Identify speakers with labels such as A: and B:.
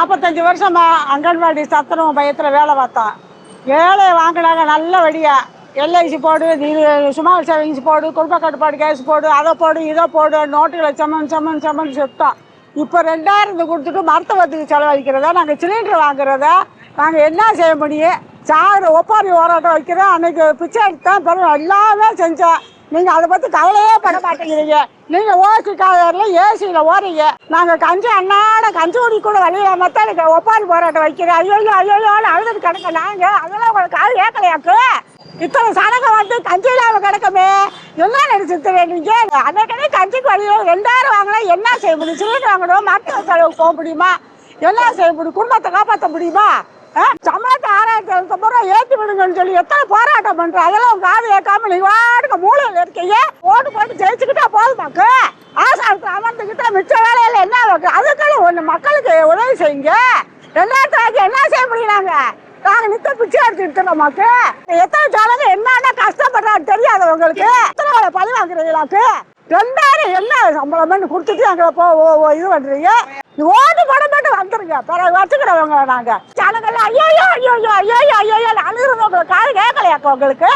A: நாற்பத்தஞ்சு வருஷமா அங்கன்வாடி சத்துணவு பயத்தில் வேலை பார்த்தோம். வேலையை வாங்கினாங்க நல்ல வழியாக எல்ஐசி போடு இது சுமார் சேவிங்ஸ் போடு குடும்ப கட்டுப்பாடு கேஸ் போடு அதை போடு இதை போடு நோட்டுகளை சமன் சமன் சம்மன் சுத்தம் இப்போ ரெண்டாயிரத்து கொடுத்துட்டு மருத்துவத்துக்கு செலவழிக்கிறதா நாங்கள் சிலிண்டர் வாங்குறதா நாங்கள் என்ன செய்ய முடியும்? சாகிற ஒப்பாரி ஓராட்டம் வைக்கிறோம் அன்னைக்கு பிச்சை எடுத்தேன் பிறகு எல்லாமே செஞ்சேன் நீங்கள் அதை பற்றி கவலையே பட மாட்டேங்கிறீங்க. நீங்கள் ஓசி காலையில் ஏசியில் ஓடுறீங்க. நாங்கள் கஞ்சி அண்ணாட கஞ்சி குடி கூட வழியில் மற்ற எனக்கு ஒப்பாரி போராட்டம் வைக்கிறேன் ஐயோ ஐயோ அழுதுட்டு கிடக்க நாங்கள் அதெல்லாம் உங்களுக்கு கால் ஏக்கலையாக்கு இத்தனை சடங்கை வந்து கஞ்சி இல்லாமல் கிடக்குமே. என்ன நினைச்சிட்டு நீங்க? அன்னைக்கே கஞ்சிக்கு வழியோ ரெண்டாயிரம் வாங்கினா என்ன செய்ய முடியும்? சிலிண்டர் வாங்கணும்? மருத்துவ செலவு போக முடியுமா? என்ன செய்ய முடியும்? குடும்பத்தை காப்பாற்ற முடியுமா? சம்பளத்தை ஆறாயிரத்தி எல்லாம் ஏற்றி விடுங்கன்னு சொல்லி எத்தனை போராட்டம் பண்ற அதெல்லாம் காது கேட்காம நீ வாடுங்க மூலையில் இருக்கீங்க. ஓட்டு போட்டு ஜெயிச்சுக்கிட்டா போதுமாக்கு ஆசாரத்தில் அமர்ந்துக்கிட்டா மிச்ச வேலையில என்ன இருக்கு? அதுக்கெல்லாம் ஒன்று மக்களுக்கு உதவி செய்யுங்க. ரெண்டாயிரத்தி ஆகி என்ன செய்ய முடியும் நாங்க நாங்க நித்த பிச்சை எடுத்துக்கிட்டு நமக்கு எத்தனை ஜாலங்க என்னென்ன கஷ்டப்படுறான்னு தெரியாது உங்களுக்கு. எத்தனை வேலை பழி வாங்குறீங்களாக்கு ரெண்டாயிரம் என்ன சம்பளம்னு கொடுத்துட்டு எங்களை போ ஓ, ஓ, இது பண்றீங்க? ஓட்டு போட மட்டும் வந்துருங்க. பிறகு வச்சுக்கிறவங்க நாங்க. ஜனங்கள் ஐயோ ஐயோ ஐயோ ஐயோ காது கேட்கலையாக்கா உங்களுக்கு?